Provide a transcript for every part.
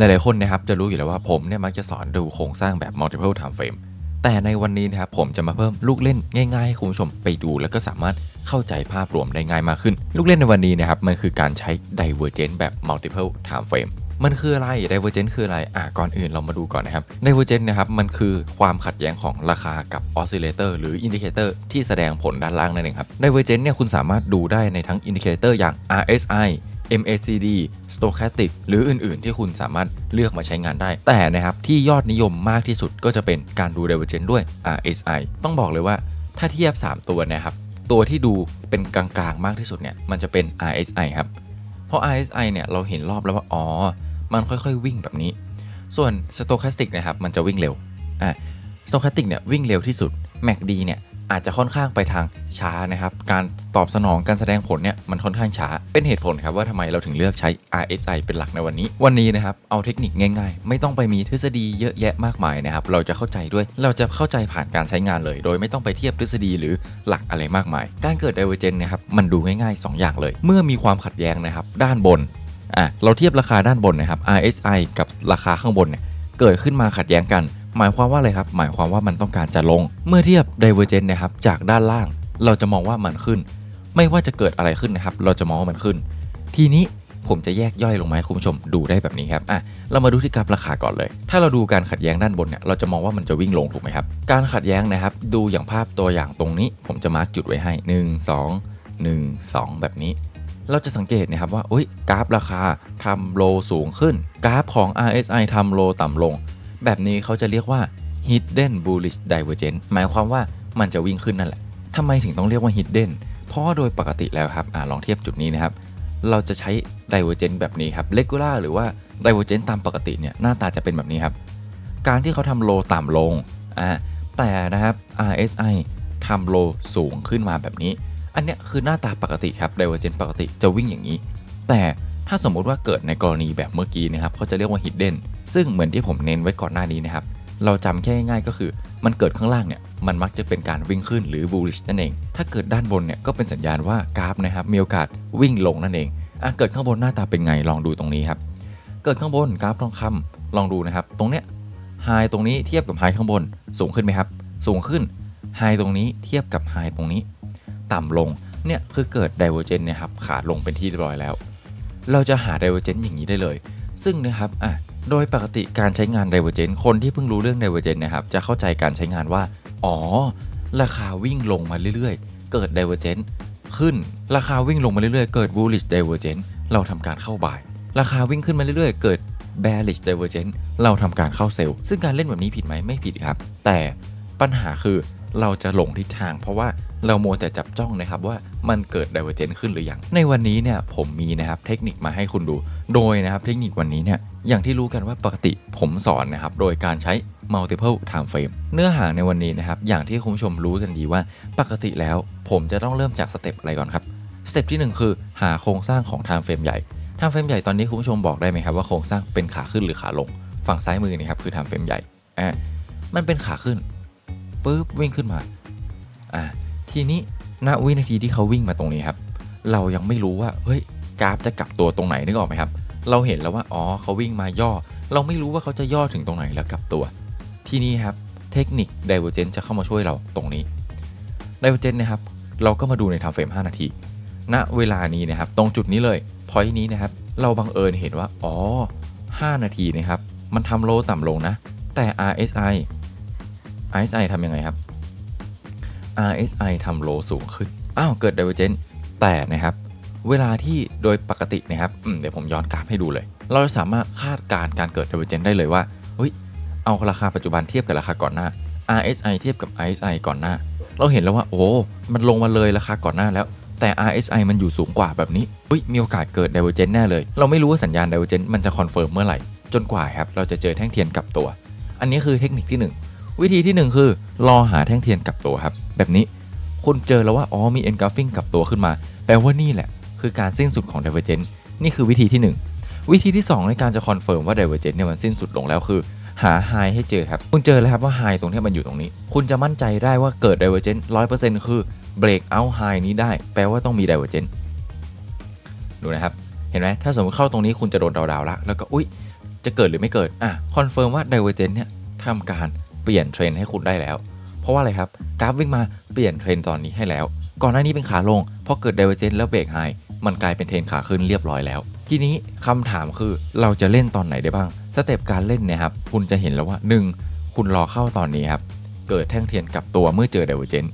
หลายๆคนนะครับจะรู้อยู่แล้วว่าผมเนี่ยมักจะสอนดูโครงสร้างแบบ multiple time frame แต่ในวันนี้นะครับผมจะมาเพิ่มลูกเล่นง่ายๆให้คุณผู้ชมไปดูแล้วก็สามารถเข้าใจภาพรวมได้ง่ายมากขึ้น ลูกเล่นในวันนี้นะครับมันคือการใช้ divergent แบบ multiple time frame มันคืออะไร divergent คืออะไร อะ ก่อนอื่นเรามาดูก่อนนะครับ divergent นะครับ มันคือความขัดแย้งของราคากับ oscillator หรือ indicator ที่แสดงผลด้านล่างนั่นเองครับ divergent เนี่ยคุณสามารถดูได้ในทั้ง indicator อย่าง RSI MACD Stochastic หรืออื่นๆ ที่คุณสามารถเลือกมาใช้งานได้ แต่นะครับที่ยอดนิยมมากที่สุดก็จะเป็นการดู divergent ด้วย RSI ต้องบอกเลยว่าถ้าเทียบ 3 ตัวนะครับ ตัวที่ดูเป็นกลางๆ มากที่สุดเนี่ยมันจะเป็น RSI ครับ เพราะ RSI เนี่ยเราเห็นรอบแล้วว่าอ๋อมันค่อยๆ วิ่งแบบนี้ ส่วน Stochastic นะครับมันจะวิ่งเร็วอะ Stochastic เนี่ยวิ่งเร็วที่สุด MACD เนี่ย อาจจะค่อนข้างไปทางช้านะครับ การตอบสนองการแสดงผลเนี่ยมันค่อนข้างช้า เป็นเหตุผลครับว่าทำไมเราถึงเลือกใช้ RSI เป็นหลักในวันนี้ วันนี้นะครับเอาเทคนิคง่ายๆ ไม่ต้องไปมีทฤษฎีเยอะแยะมากมายนะครับ เราจะเข้าใจด้วย เราจะเข้าใจผ่านการใช้งานเลย โดยไม่ต้องไปเทียบทฤษฎีหรือหลักอะไรมากมาย การเกิด divergence นะครับมันดูง่ายๆ 2 อย่างเลย เมื่อมีความขัดแย้งนะครับด้านบนอะเราเทียบราคาด้านบนนะครับ RSI กับราคาข้างบนเนี่ย เกิดขึ้นมาขัดแย้งกัน หมายความว่าอะไรครับ หมายความว่ามันต้องการจะลง เมื่อเทียบ Divergent นะครับจากด้านล่าง เราจะมองว่ามันขึ้น ไม่ว่าจะเกิดอะไรขึ้นนะครับ เราจะมองว่ามันขึ้น ทีนี้ผมจะแยกย่อยลงมาให้คุณผู้ชมดูได้แบบนี้ครับ อะ เรามาดูที่กราฟราคาก่อนเลย ถ้าเราดูการขัดแย้งด้านบนเนี่ย เราจะมองว่ามันจะวิ่งลงถูกไหมครับ การขัดแย้งนะครับ ดูอย่างภาพตัวอย่างตรงนี้ ผมจะมาร์กจุดไว้ให้ 1 2 1 2 แบบนี้ เราจะสังเกตนะครับว่าอุ้ยกราฟราคาทำโลสูงขึ้น กราฟของ RSI ทำโลต่ำลง แบบนี้เขาจะเรียกว่า hidden bullish divergence หมายความว่ามันจะวิ่งขึ้นนั่นแหละทำไมถึงต้องเรียกว่า hidden เพราะโดยปกติแล้วครับอลองเทียบจุดนี้นะครับ เราจะใช้ divergence แบบนี้ครับ regular หรือว่า divergence ตามปกติเนี่ยหน้าตาจะเป็นแบบนี้ครับ การที่เขาทำโลต่ำลงอ่าแต่นะครับ RSI ทำโลสูงขึ้นมาแบบนี้ อันเนี้ยคือหน้าตาปกติครับ divergence ปกติจะวิ่งอย่างนี้ แต่ถ้าสมมุติว่าเกิดในกรณีแบบเมื่อกี้นะครับเขาจะเรียกว่า hidden ซึ่งเหมือนที่ผมเน้นไว้ก่อนหน้านี้นะครับ เราจำแค่ง่ายๆก็คือ มันเกิดข้างล่างเนี่ยมันมักจะเป็นการวิ่งขึ้นหรือ bullish นั่นเอง ถ้าเกิดด้านบนเนี่ยก็เป็นสัญญาณว่ากราฟนะครับมีโอกาสวิ่งลงนั่นเองอะเกิดข้างบนหน้าตาเป็นไงลองดูตรงนี้ครับเกิดข้างบนกราฟทองคำลองดูนะครับ ตรงเนี้ยไฮตรงนี้เทียบกับไฮข้างบนสูงขึ้นไหมครับ สูงขึ้นไฮตรงนี้เทียบกับไฮตรงนี้ ต่ำลงเนี่ยคือเกิด divergence เนี่ยครับขาลงเป็นที่เรียบร้อยแล้ว เราจะหา divergence อย่างนี้ได้เลย ซึ่งนะครับอะโดยปกติการใช้งาน divergence คนที่เพิ่งรู้เรื่อง divergence นะครับจะเข้าใจการใช้งานว่า อ๋อ ราคาวิ่งลงมาเรื่อยๆ เกิด divergence ขึ้น ราคาวิ่งลงมาเรื่อยๆ เกิด bullish divergence เราทำการเข้า buy ราคาวิ่งขึ้นมาเรื่อยๆ เกิด bearish divergence เราทำการเข้าเซลล์ ซึ่งการเล่นแบบนี้ผิดไหมไม่ผิดครับ แต่ปัญหาคือเราจะหลงทิศทางเพราะว่า เราโมวแต่จับจ้องนะครับว่ามันเกิด divergence ขึ้นหรือยัง ในวันนี้เนี่ยผมมีนะครับเทคนิคมาให้คุณดู โดยนะครับเทคนิควันนี้เนี่ยอย่างที่รู้กันว่าปกติผมสอนนะครับโดยการใช้ multiple time frame เนื้อหาในวันนี้นะครับอย่างที่คุณผู้ชมรู้กันดีว่า ปกติแล้วผมจะต้องเริ่มจากสเต็ปอะไรก่อนครับสเต็ปที่ 1 คือหาโครงสร้างของ time frame ใหญ่ time frame ใหญ่ตอนนี้คุณผู้ชมบอกได้ไหมครับว่าโครงสร้างเป็นขาขึ้นหรือขาลง ฝั่งซ้ายมือนี่ครับคือ time frame ใหญ่อ่ามันเป็นขาขึ้นปุ๊บวิ่งขึ้นมาอ่า ทีนี้ณวินาทีที่เขาวิ่งมาตรงนี้ครับ เรายังไม่รู้ว่าเฮ้ยกราฟจะกลับตัวตรงไหนนึกออกไหมครับ เราเห็นแล้วว่าอ๋อเขาวิ่งมาย่อ เราไม่รู้ว่าเขาจะย่อถึงตรงไหนแล้วกลับตัว ทีนี้ครับเทคนิค divergence จะเข้ามาช่วยเราตรงนี้ divergence นะครับเราก็มาดูใน time frame 5นาที ณ เวลานี้นะครับ ตรงจุดนี้เลย พอยนี้นะครับ เราบังเอิญเห็นว่า อ๋อ 5 นาทีนะครับ มันทำโลต่ำลงนะ แต่ RSI RSI ทำยังไงครับ RSI ทำโลสูงขึ้น อ้าวเกิด divergence แต่นะครับ เวลาที่โดยปกตินะครับเดี๋ยวผมย้อนกราฟให้ดูเลย เราสามารถคาดการณ์การเกิด divergence ได้เลยว่าเฮ้ยเอาราคาปัจจุบันเทียบกับราคาก่อนหน้า RSI เทียบกับ RSI ก่อนหน้า เราเห็นแล้วว่าโอ้ มันลงมาเลยราคาก่อนหน้าแล้ว แต่ RSI มันอยู่สูงกว่าแบบนี้เฮ้ยมีโอกาสเกิด divergence แน่เลย เราไม่รู้ว่าสัญญาณ divergence มันจะคอนเฟิร์มเมื่อไหร่จนกว่าครับเราจะเจอแท่งเทียนกลับตัว อันนี้คือเทคนิคที่ 1 วิธีที่ 1 คือ รอหาแท่งเทียนกลับตัวครับ แบบนี้ คุณเจอแล้วว่า อ๋อ มี engulfing กับตัวขึ้นมา แปลว่านี่แหละ คือการสิ้นสุดของ divergence นี่คือวิธีที่ 1 วิธีที่ 2 ในการจะคอนเฟิร์มว่า divergence เนี่ยมันสิ้นสุดลงแล้วคือหา high ให้เจอครับ คุณเจอแล้วครับว่า high ตรงที่มันอยู่ตรงนี้ คุณจะมั่นใจได้ว่าเกิด divergence 100%คือ break out high นี้ได้ แปลว่าต้องมี divergence ดูนะครับ เห็นไหมถ้าสมมติเข้าตรงนี้คุณจะโดนดาวๆละแล้วก็อุ้ยจะเกิดหรือไม่เกิด อะ คอนเฟิร์มว่า Divergent เนี่ยทำการเปลี่ยนเทรนด์ให้คุณได้แล้ว เพราะว่าอะไรครับกราฟวิ่งมาเปลี่ยนเทรนตอนนี้ให้แล้ว ก่อนหน้านี้เป็นขาลงพอเกิด Divergent แล้วเบรกไฮมันกลายเป็นเทรนขาขึ้นเรียบร้อยแล้ว ทีนี้คำถามคือเราจะเล่นตอนไหนได้บ้าง สเต็ปการเล่นเนี่ยครับคุณจะเห็นแล้วว่า 1. คุณรอเข้าตอนนี้ครับเกิดแท่งเทียนกลับตัวเมื่อเจอ Divergent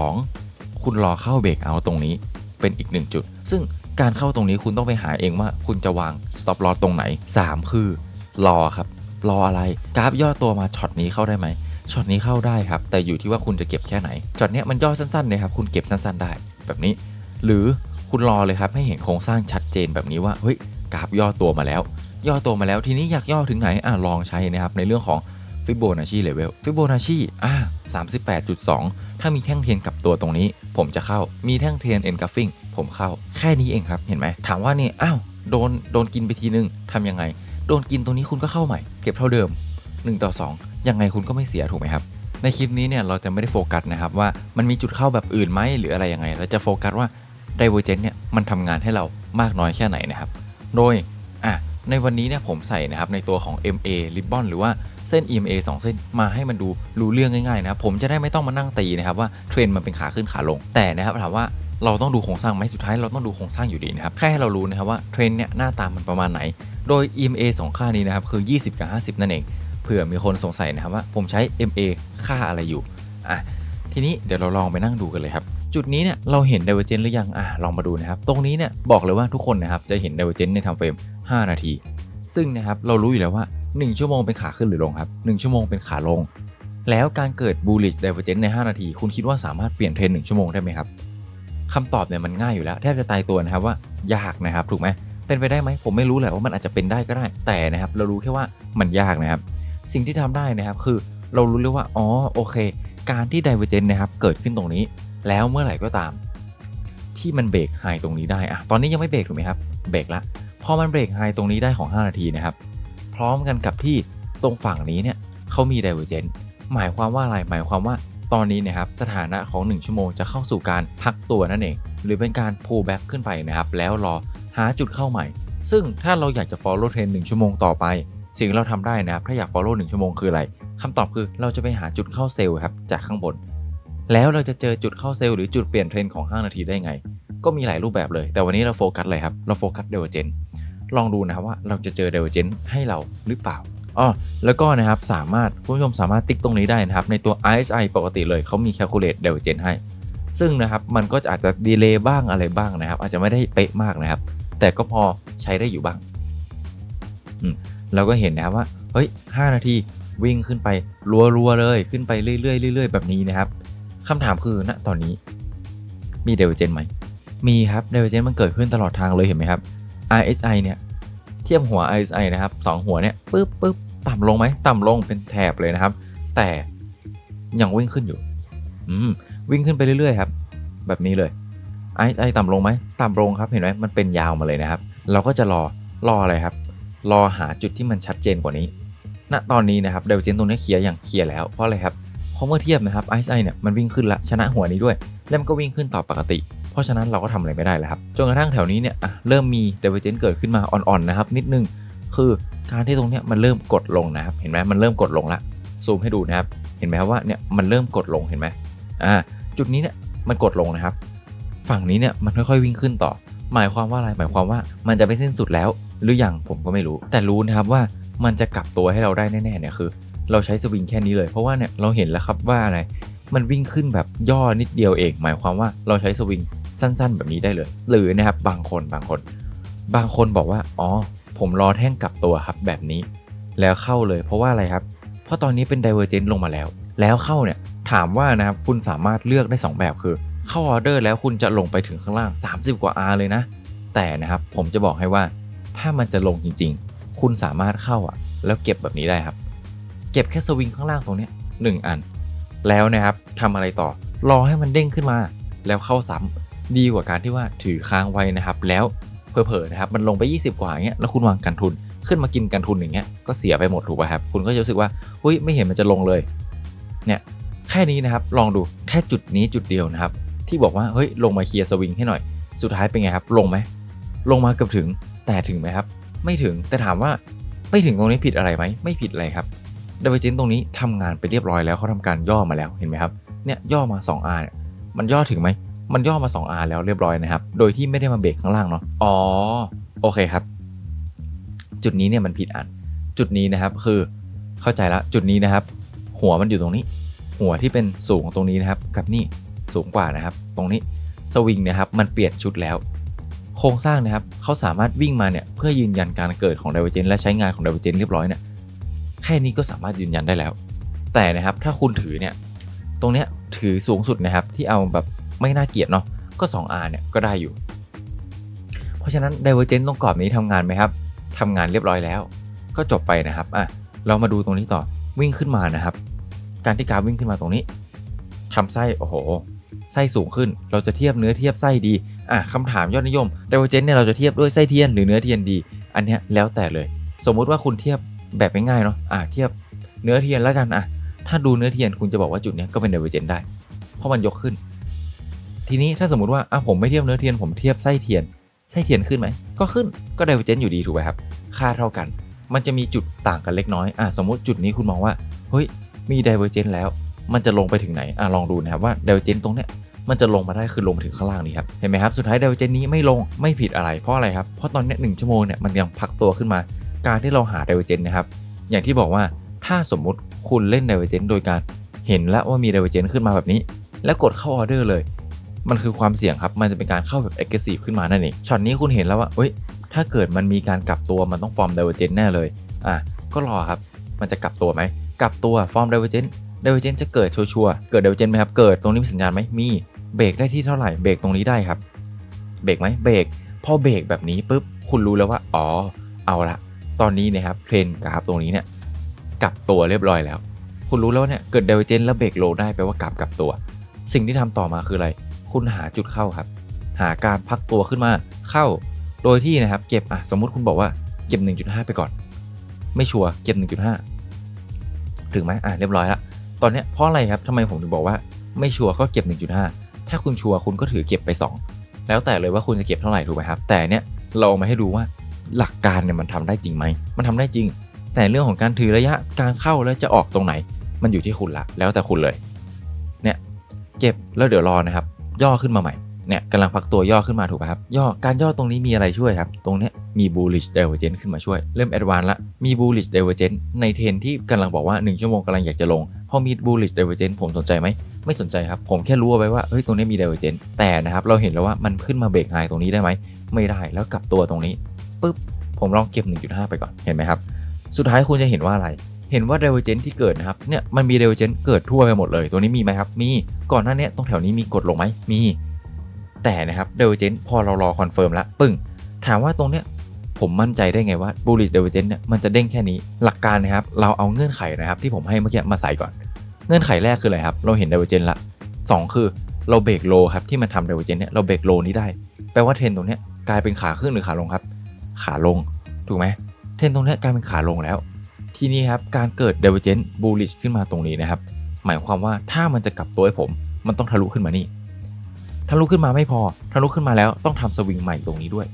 2. คุณรอเข้าเบรกเอาตรงนี้เป็นอีกหนึ่งจุด ซึ่งการเข้าตรงนี้คุณต้องไปหาเองว่าคุณจะวาง stop loss ตรงไหน 3 คือ รอครับ รออะไรกราฟย่อตัวมาช็อตนี้เข้าได้ไหม ช็อตนี้เข้าได้ครับ แต่อยู่ที่ว่าคุณจะเก็บแค่ไหนช็อตนี้มันย่อสั้นๆเลยครับ คุณเก็บสั้นๆได้ แบบนี้ หรือคุณรอเลยครับให้เห็นโครงสร้างชัดเจนแบบนี้ว่าเฮ้ยกราฟย่อตัวมาแล้ว ย่อตัวมาแล้วทีนี้อยากย่อถึงไหนอะลองใช้นะครับในเรื่องของฟิโบนัชชีเลเวลฟิโบนัชชีอะ38.2 ถ้ามีแท่งเทียนกับตัวตรงนี้ ผมจะเข้ามีแท่งเทียนเอ็นกราฟิงผมเข้าแค่นี้เองครับเห็นไหมถามว่านี่อ้าวโดนโดนกินไปทีนึงทำยังไง โดนกินตรงนี้คุณก็เข้าใหม่ เก็บเท่าเดิม 1 ต่อ 2 ยังไงคุณก็ไม่เสียถูกไหมครับ ในคลิปนี้เนี่ยเราจะไม่ได้โฟกัสนะครับว่ามันมีจุดเข้าแบบอื่นไหมหรืออะไรยังไง เราจะโฟกัสว่า Divergent เนี่ยมันทำงานให้เรามากน้อยแค่ไหนนะครับ โดยอะในวันนี้เนี่ยผมใส่นะครับในตัวของ MA Ribbon หรือว่าเส้น EMA 2 เส้นมาให้มันดูรู้เรื่องง่ายๆนะครับผมจะได้ไม่ต้องมานั่งตีนะครับว่าเทรนมันเป็นขาขึ้นขาลง แต่นะครับถามว่าเราต้องดูโครงสร้างไหมสุดท้ายเราต้องดูโครงสร้างอยู่ดีนะครับแค่ให้เรารู้นะครับว่าเทรนเนี่ยหน้าตามันประมาณไหน โดย EMA 2 ค่านี้นะครับคือ 20 กับ 50 นั่นเอง ผื่อมีคนสงสัยนะครับว่าผมใช้ MA ค่าอะไรอยู่อะทีนี้เดี๋ยวเราลองไปนั่งดูกันเลยครับ จุดนี้เนี่ยเราเห็น Divergent หรือยังอะลองมาดูนะครับ ตรงนี้เนี่ยบอกเลยว่าทุกคนนะครับจะเห็น Divergent ในทำเฟรม 5 นาที ซึ่งนะครับเรารู้อยู่แล้วว่า 1 ชั่วโมงเป็นขาขึ้นหรือลงครับ1ชั่วโมงเป็นขาลง แล้วการเกิด bullish divergence ใน 5 นาที คุณคิดว่าสามารถเปลี่ยนเทรนด์1ชั่วโมงได้ไหมครับคำตอบเนี่ยมันง่ายอยู่แล้วแทบจะตายตัวนะครับว่ายากนะครับถูกไหมเป็นไปได้ไหมผมไม่รู้แหละว่ามันอาจจะเป็นได้ก็ได้แต่นะครับเรารู้แค่ว่ามันยากนะครับ สิ่งที่ทำได้นะครับ คือเรารู้เลยว่า อ๋อ โอเค การที่ divergence นะครับ เกิดขึ้นตรงนี้ แล้วเมื่อไหร่ก็ตาม ที่มันเบรกไฮตรงนี้ได้อะตอนนี้ยังไม่เบรกถูกไหมครับ เบรกละพอมันเบรกไฮตรงนี้ได้ของ 5 นาทีนะครับ พร้อมกันกับที่ตรงฝั่งนี้เนี่ยเขามี divergence หมายความว่าอะไร หมายความว่าตอนนี้นะครับสถานะของ 1 ชั่วโมงจะเข้าสู่การพักตัวนั่นเอง หรือเป็นการ pull back ขึ้นไปนะครับ แล้วรอหาจุดเข้าใหม่ ซึ่งถ้าเราอยากจะ follow trend 1 ชั่วโมงต่อไป สิ่งเราทำได้นะครับถ้าอยาก follow 1ชั่วโมงคืออะไรคำตอบคือเราจะไปหาจุดเข้าเซลล์ครับจากข้างบน แล้วเราจะเจอจุดเข้าเซลล์หรือจุดเปลี่ยนเทรนด์ของ 5 นาทีได้ไง ก็มีหลายรูปแบบเลย แต่วันนี้เราโฟกัสเลยครับเราโฟกัสเดเวอร์เจนลองดูนะครับว่าเราจะเจอเดเวอร์เจนให้เราหรือเปล่าอ๋อแล้วก็นะครับสามารถคุณผู้ชมสามารถติ๊กตรงนี้ได้นะครับในตัว RSI ปกติเลยเขามี calculate divergence ให้ ซึ่งนะครับมันก็อาจจะดีเลย์บ้างอะไรบ้างนะครับ อาจจะไม่ได้เป๊ะมากนะครับ แต่ก็พอใช้ได้อยู่บ้างอืม เราก็เห็นนะครับว่าเฮ้ย 5 นาทีวิ่งขึ้นไปรัวๆเลยขึ้นไปเรื่อยๆเรื่อยๆ แบบนี้นะครับคำถามคือณตอนนี้มีเดเวเจนไหม มีครับ divergence มันเกิดขึ้นตลอดทางเลยเห็นไหมครับ RSI เนี่ยเทียบหัว RSI นะครับสองหัวเนี่ยปึ๊บปึ๊บต่ำลงไหมต่ำลงเป็นแถบเลยนะครับ แต่ยังวิ่งขึ้นอยู่อืมวิ่งขึ้นไปเรื่อยๆครับ แบบนี้เลย RSI ต่ำลงไหมต่ำลงครับเห็นไหมมันเป็นยาวมาเลยนะครับ เราก็จะรอรออะไรครับ รอหาจุดที่มันชัดเจนกว่านี้ ณ ตอนนี้นะครับ divergence ตรงนี้เคลียร์อย่างเคลียร์แล้ว เพราะอะไรครับ เพราะเมื่อเทียบนะครับ RSI เนี่ยมันวิ่งขึ้นละชนะหัวนี้ด้วย แล้วมันก็วิ่งขึ้นต่อปกติ เพราะฉะนั้นเราก็ทำอะไรไม่ได้แล้วครับ จนกระทั่งแถวนี้เนี่ยเริ่มมี divergence เกิดขึ้นมาอ่อนๆนะครับนิดนึง คือการที่ตรงเนี้ยมันเริ่มกดลงนะครับ เห็นไหมมันเริ่มกดลงละซูมให้ดูนะครับ เห็นไหมครับว่าเนี่ยมันเริ่มกดลงเห็นไหมอ่าจุดนี้เนี่ยมันกดลงนะครับ ฝั่งนี้เนี่ยมันค่อยๆวิ่งขึ้นต่อ หมายความว่าอะไรหมายความว่ามันจะไปสิ้นสุดแล้ว หรือยังผมก็ไม่รู้ แต่รู้นะครับว่ามันจะกลับตัวให้เราได้แน่ๆเนี่ยคือ เราใช้สวิงแค่นี้เลยเพราะว่าเนี่ยเราเห็นแล้วครับว่าอะไรมันวิ่งขึ้นแบบย่อนิดเดียวเอง หมายความว่าเราใช้สวิงสั้น ๆ แบบนี้ได้เลย หรือนะครับบางคนบางคน บางคนบอกว่าอ๋อผมรอแท่งกลับตัวครับแบบนี้ แล้วเข้าเลยเพราะว่าอะไรครับ เพราะตอนนี้เป็น divergence ลงมาแล้ว แล้วเข้าเนี่ยถามว่านะครับคุณสามารถเลือกได้ 2 แบบคือ เข้าออเดอร์แล้วคุณจะลงไปถึงข้างล่าง 30 กว่า R เลยนะ แต่นะครับผมจะบอกให้ว่าถ้ามันจะลงจริงๆ คุณสามารถเข้าอะ แล้วเก็บแบบนี้ได้ครับ เก็บแค่สวิงข้างล่างตรงนี้ยหนึ่งอัน แล้วนะครับทำอะไรต่อ รอให้มันเด้งขึ้นมา แล้วเข้าซ้ำดีกว่าการที่ว่าถือค้างไว้นะครับ แล้วเผลอๆนะครับมันลงไป 20 กว่าอย่างเงี้ยแล้วคุณวางกันทุนขึ้นมากินกันทุนอย่างเงี้ยก็เสียไปหมดถูกป่ะครับ คุณก็จะรู้สึกว่าอุ้ยไม่เห็นมันจะลงเลย เนี่ยแค่นี้นะครับลองดูแค่จุดนี้จุดเดียวนะครับ ที่บอกว่าเฮ้ยลงมาเคลียร์สวิงให้หน่อย สุดท้ายเป็นไงครับ ลงไหมลงมาเกือบถึงแต่ถึงไหมครับ ไม่ถึงแต่ถามว่าไปถึงตรงนี้ผิดอะไรไหมไม่ผิดอะไรครับ Divergent ตรงนี้ทำงานไปเรียบร้อยแล้วเขาทำการย่อมาแล้วเห็นไหมครับเนี่ยย่อมา 2R เนี่ยมันย่อถึงไหมมันย่อมา 2R แล้วเรียบร้อยนะครับ โดยที่ไม่ได้มาเบรกข้างล่างเนาะอ๋อโอเคครับ จุดนี้เนี่ยมันผิดอัน จุดนี้นะครับคือเข้าใจละจุดนี้นะครับ หัวมันอยู่ตรงนี้ หัวที่เป็นสูงตรงนี้นะครับ กับนี่ สูงกว่านะครับ ตรงนี้สวิงนะครับมันเปลี่ยนชุดแล้ว โครงสร้างนะครับเขาสามารถวิ่งมาเนี่ยเพื่อยืนยันการเกิดของ Divergent และใช้งานของ Divergent เรียบร้อยเนี่ยแค่นี้ก็สามารถยืนยันได้แล้ว แต่นะครับถ้าคุณถือเนี่ยตรงเนี้ยถือสูงสุดนะครับที่เอาแบบไม่น่าเกลียดเนาะก็ 2R เนี่ยก็ได้อยู่ เพราะฉะนั้น Divergent ตรงกรอบนี้ทำงานไหมครับทำงานเรียบร้อยแล้ว ก็จบไปนะครับอะเรามาดูตรงนี้ต่อวิ่งขึ้นมานะครับ การที่กราฟวิ่งขึ้นมาตรงนี้ทำไส้โอ้โห ไส้สูงขึ้น เราจะเทียบเนื้อเทียบไส้ดีอะคำถามยอดนิยม Divergent เนี่ยเราจะเทียบด้วยไส้เทียนหรือเนื้อเทียนดี อันนี้แล้วแต่เลย สมมุติว่าคุณเทียบแบบง่ายๆเนาะอะเทียบเนื้อเทียนแล้วกันอะถ้าดูเนื้อเทียนคุณจะบอกว่าจุดนี้ก็เป็น Divergent ได้เพราะมันยกขึ้น ทีนี้ถ้าสมมติว่าอะผมไม่เทียบเนื้อเทียนผมเทียบไส้เทียนไส้เทียนขึ้นไหมก็ขึ้นก็ Divergent อยู่ดีถูกไหมครับ ค่าเท่ากัน มันจะมีจุดต่างกันเล็กน้อยอะสมมติจุดนี้คุณมองว่า เฮ้ย มี Divergent แล้ว มันจะลงไปถึงไหนอะลองดูนะครับว่า Divergent ตรงเนี้ยมันจะลงมาได้คือลงมาถึงข้างล่างนี้ครับเห็นไหมครับสุดท้าย Divergent นี้ไม่ลงไม่ผิดอะไรเพราะอะไรครับเพราะตอนนี้หนึ่งชั่วโมงเนี่ยมันยังพักตัวขึ้นมา การที่เราหา Divergent นะครับอย่างที่บอกว่าถ้าสมมุติคุณเล่น Divergent โดยการเห็นแล้วว่ามี Divergent ขึ้นมาแบบนี้ แล้วกดเข้าออเดอร์เลย มันคือความเสี่ยงครับมันจะเป็นการเข้าแบบ aggressive ขึ้นมานั่นเองช็อตนี้คุณเห็นแล้วว่าเอ้ยถ้าเกิดมันมีการกลับตัวมันต้องฟอร์ม divergent แน่เลยอะก็รอครับมันจะกลับตัวไหมกลับตัวฟอร์ม divergent divergent จ เดวเจนจะเกิดชัวร์เกิด divergent ไหมครับ เกิดตรงนี้มีสัญญาณไหมมีเบรกได้ที่เท่าไหร่เบรกตรงนี้ได้ครับเบรกไหมเบรกพอเบรกแบบนี้ปุ๊บคุณรู้แล้วว่าอ๋อเอาละตอนนี้นะครับเทรนกราฟตรงนี้เนี่ยกลับตัวเรียบร้อยแล้ว คุณรู้แล้วเนี่ยเกิด divergent แล้วเบรกโลได้แปลว่ากลับกลับตัว สิ่งที่ทำต่อมาคืออะไร คุณหาจุดเข้าครับ หาการพักตัวขึ้นมาเข้า โดยที่นะครับเก็บอะสมมุติคุณบอกว่าเก็บ 1.5 ไปก่อน ไม่ชัวร์เก็บ 1.5 ถึงไหมอะเรียบร้อยละ ตอนนี้เพราะอะไรครับทำไมผมถึงบอกว่าไม่ชัวร์ก็เก็บ 1.5 ถ้าคุณชัวร์คุณก็ถือเก็บไป 2 แล้วแต่เลยว่าคุณจะเก็บเท่าไหร่ถูกไหมครับ แต่เนี้ยเราเอามาให้ดูว่าหลักการเนี่ยมันทำได้จริงไหม มันทำได้จริง แต่เรื่องของการถือระยะการเข้าแล้วจะออกตรงไหน มันอยู่ที่คุณละ แล้วแต่คุณเลย เนี่ยเก็บแล้วเดี๋ยวรอนะครับ ย่อขึ้นมาใหม่ เนี่ยกำลังพักตัวย่อขึ้นมาถูกไหมครับ ย่อการย่อตรงนี้มีอะไรช่วยครับ ตรงเนี้ยมี bullish divergence ขึ้นมาช่วย เริ่ม advance ละ มี bullish divergence ในเทรนที่กำลังบอกว่า 1 ชั่วโมงกำลังอยากจะลง พอมี bullish divergence ผมสนใจไหม ไม่สนใจครับ ผมแค่รู้เอาไว้ว่าเฮ้ยตรงนี้มี divergence แต่นะครับ เราเห็นแล้วว่ามันขึ้นมาเบรกไฮตรงนี้ได้ไหม ไม่ได้แล้วกลับตัวตรงนี้ปุ๊บผมลองเก็บ 1.5 ไปก่อนเห็นไหมครับ สุดท้ายคุณจะเห็นว่าอะไรเห็นว่า divergence ที่เกิดนะครับเนี่ยมันมี divergence เกิดทั่วไปหมดเลย ตัวนี้มีไหมครับ มีก่อนหน้านี้ตรงแถวนี้มีกดลงไหมมี แต่นะครับ divergence พอเรารอคอนเฟิร์มละปึ้งถามว่าตรงเนี้ย ผมมั่นใจได้ไงว่า bullish divergence เนี่ยมันจะเด้งแค่นี้ หลักการนะครับ เราเอาเงื่อนไขนะครับที่ผมให้เมื่อกี้มาใส่ก่อน เงื่อนไขแรกคืออะไรครับ เราเห็น divergence ละสองคือเราเบรกโลครับที่มันทำ divergence เนี่ยเราเบรกโลนี้ได้ แปลว่าเทรนตรงเนี้ยกลายเป็นขาขึ้นหรือขาลงครับ ขาลง ถูกไหมเทรนตรงเนี้ยกลายเป็นขาลงแล้ว ทีนี้ครับการเกิด divergence bullish ขึ้นมาตรงนี้นะครับ หมายความว่าถ้ามันจะกลับตัวให้ผม มันต้องทะลุขึ้นมานี่ทะลุขึ้นมาไม่พอทะลุขึ้นมาแล้วต้องทำสวิงใหม่ตรงนี้ด้วย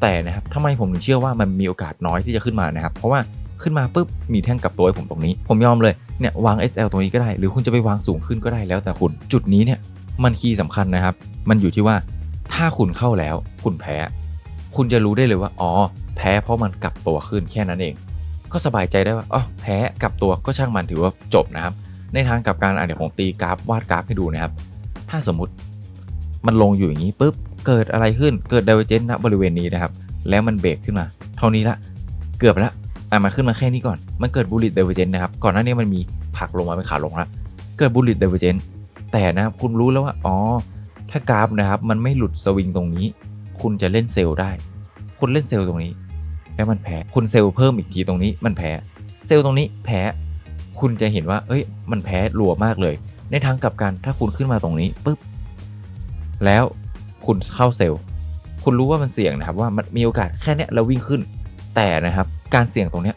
แต่นะครับทำไมผมถึงเชื่อว่ามันมีโอกาสน้อยที่จะขึ้นมานะครับ เพราะว่าขึ้นมาปุ๊บมีแท่งกลับตัวให้ผมตรงนี้ ผมยอมเลยเนี่ยวาง SL ตรงนี้ก็ได้ หรือคุณจะไปวางสูงขึ้นก็ได้แล้วแต่คุณ จุดนี้เนี่ยมันคีย์สำคัญนะครับ มันอยู่ที่ว่าถ้าคุณเข้าแล้วคุณแพ้ คุณจะรู้ได้เลยว่าอ๋อแพ้เพราะมันกลับตัวขึ้นแค่นั้นเอง ก็สบายใจได้ว่าอ๋อแพ้กลับตัวก็ช่างมันถือว่าจบนะครับ ในทางกลับการอะเดี๋ยวผมตีกราฟวาดกราฟให้ดูนะครับ ถ้าสมมติ มันลงอยู่อย่างนี้ปุ๊บเกิดอะไรขึ้นเกิด divergence ณบริเวณนี้นะครับ แล้วมันเบรกขึ้นมา เท่านี้ละเกือบละอะมันขึ้นมาแค่นี้ก่อน มันเกิด bullish divergence นะครับ ก่อนหน้านี้มันมีผักลงมาเป็นขาลงละเกิด bullish divergence แต่นะครับคุณรู้แล้วว่าอ๋อถ้ากราฟนะครับมันไม่หลุดสวิงตรงนี้ คุณจะเล่นเซลล์ได้ คุณเล่นเซลล์ตรงนี้ แล้วมันแพ้คุณเซลล์เพิ่มอีกทีตรงนี้มันแพ้เซลล์ตรงนี้แพ้คุณจะเห็นว่า เอ้ย มันแพ้รัวมากเลย ในทางกลับกันถ้าคุณขึ้นมาตรงนี้ปุ๊บ แล้วคุณเข้าเซลล์ คุณรู้ว่ามันเสี่ยงนะครับว่ามันมีโอกาสแค่เนี้ยเราวิ่งขึ้น แต่นะครับการเสี่ยงตรงเนี้ย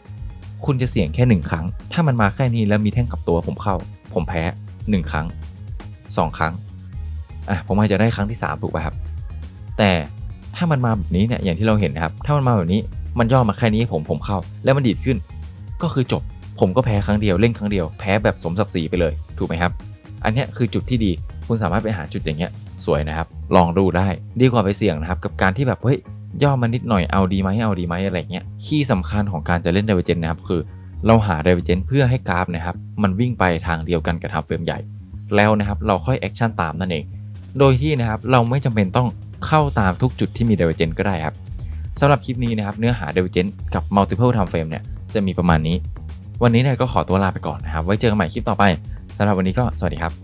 คุณจะเสี่ยงแค่หนึ่งครั้ง ถ้ามันมาแค่นี้แล้วมีแท่งกับตัวผมเข้า ผมแพ้หนึ่งครั้งสองครั้งอะผมอาจจะได้ครั้งที่สามถูกป่ะครับ แต่ถ้ามันมาแบบนี้เนี่ยอย่างที่เราเห็นนะครับ ถ้ามันมาแบบนี้มันย่อมาแค่นี้ผมผมเข้า แล้วมันดีดขึ้น ก็คือจบผมก็แพ้ครั้งเดียวเล่นครั้งเดียวแพ้แบบสมศักดิ์ศรีไปเลยถูกไหมครับ อันนี้คือจุดที่ดีคุณสามารถไปหาจุดอย่างเงี้ย สวยนะครับ ลองดูได้ ดีกว่าไปเสี่ยงนะครับ กับการที่แบบเฮ้ยย่อมานิดหน่อยเอาดีไหมเอาดีไหมอะไรเงี้ยคีย์สำคัญของการจะเล่น Divergent นะครับคือ เราหา Divergent เพื่อให้กราฟนะครับมันวิ่งไปทางเดียวกันกับทางเฟรมใหญ่ แล้วนะครับเราค่อยแอคชั่นตามนั่นเอง โดยที่นะครับเราไม่จำเป็นต้องเข้าตามทุกจุดที่มี Divergent ก็ได้ครับสำหรับคลิปนี้นะครับเนื้อหา Divergent กับ Multiple Time Frame เนี่ยจะมีประมาณนี้ วันนี้เนี่ยก็ขอตัวลาไปก่อนนะครับ ไว้เจอกันใหม่คลิปต่อไปสำหรับวันนี้ก็สวัสดีครับ